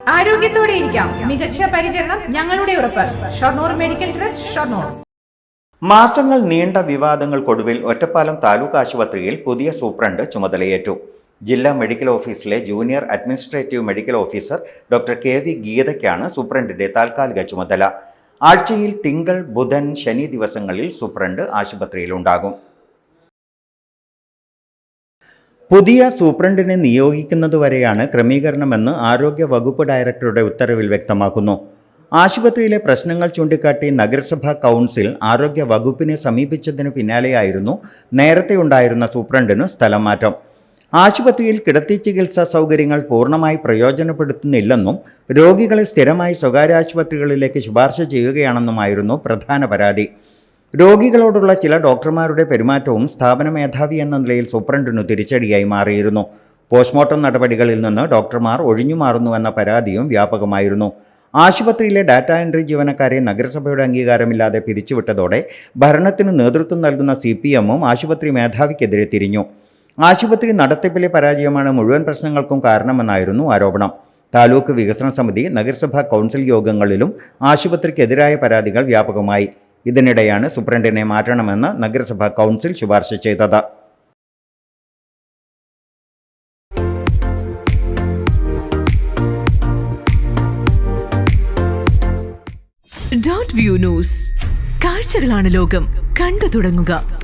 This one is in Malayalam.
ആരോഗ്യത്തോടെ ഇരിക്കാം. മികച്ച പരിചരണം ഞങ്ങളുടെ ഉറപ്പ്. Shoranur medical trust Shoranur. മാസങ്ങൾ നീണ്ട വിവാദങ്ങൾക്കൊടുവിൽ ഒറ്റപ്പാലം താലൂക്ക് ആശുപത്രിയിൽ പുതിയ സൂപ്രണ്ട് ചുമതലയേറ്റു. ജില്ലാ മെഡിക്കൽ ഓഫീസിലെ junior administrative medical officer doctor K V ഗീതയ്ക്കാണ് സൂപ്രണ്ടിന്റെ താൽക്കാലിക ചുമതല. ആഴ്ചയിൽ തിങ്കൾ ബുധൻ ശനി ദിവസങ്ങളിൽ സൂപ്രണ്ട് ആശുപത്രിയിലുണ്ടാകും. പുതിയ സൂപ്രണ്ടിനെ നിയോഗിക്കുന്നതുവരെയാണ് ക്രമീകരണമെന്ന് ആരോഗ്യ വകുപ്പ് ഡയറക്ടറുടെ ഉത്തരവിൽ വ്യക്തമാക്കുന്നു. ആശുപത്രിയിലെ പ്രശ്നങ്ങൾ ചൂണ്ടിക്കാട്ടി നഗരസഭാ കൗൺസിൽ ആരോഗ്യ വകുപ്പിനെ സമീപിച്ചതിന് പിന്നാലെയായിരുന്നു നേരത്തെ ഉണ്ടായിരുന്ന സൂപ്രണ്ടിനു സ്ഥലം മാറ്റം ആശുപത്രിയിൽ കിടത്തി ചികിത്സാ സൗകര്യങ്ങൾ പൂർണമായി പ്രയോജനപ്പെടുത്തുന്നില്ലെന്നും രോഗികളെ സ്ഥിരമായി സ്വകാര്യ ആശുപത്രികളിലേക്ക് ശുപാർശ ചെയ്യുകയാണെന്നുമായിരുന്നു പ്രധാന പരാതി. രോഗികളോടുള്ള ചില ഡോക്ടർമാരുടെ പെരുമാറ്റവും സ്ഥാപന മേധാവി എന്ന നിലയിൽ സൂപ്രണ്ടിനു തിരിച്ചടിയായി മാറിയിരുന്നു. പോസ്റ്റ്മോർട്ടം നടപടികളിൽ നിന്ന് ഡോക്ടർമാർ ഒഴിഞ്ഞുമാറുന്നുവെന്ന പരാതിയും വ്യാപകമായിരുന്നു. ആശുപത്രിയിലെ ഡാറ്റ എൻട്രി ജീവനക്കാരെ നഗരസഭയുടെ അംഗീകാരമില്ലാതെ പിരിച്ചുവിട്ടതോടെ ഭരണത്തിന് നേതൃത്വം നൽകുന്ന സി പി എമ്മും ആശുപത്രി മേധാവിക്കെതിരെ തിരിഞ്ഞു. ആശുപത്രി നടത്തിപ്പിലെ പരാജയമാണ് മുഴുവൻ പ്രശ്നങ്ങൾക്കും കാരണമെന്നായിരുന്നു ആരോപണം. താലൂക്ക് വികസന സമിതി നഗരസഭാ കൗൺസിൽ യോഗങ്ങളിലും ആശുപത്രിക്കെതിരായ പരാതികൾ വ്യാപകമായി. ഇതിനിടെയാണ് സൂപ്രണ്ടിനെ മാറ്റണമെന്ന് നഗരസഭാ കൗൺസിൽ ശുപാർശ ചെയ്തത്. ഡോട്ട് വ്യൂ ന്യൂസ് കാഴ്ചകളാണ് ലോകം. കണ്ടു തുടങ്ങുക.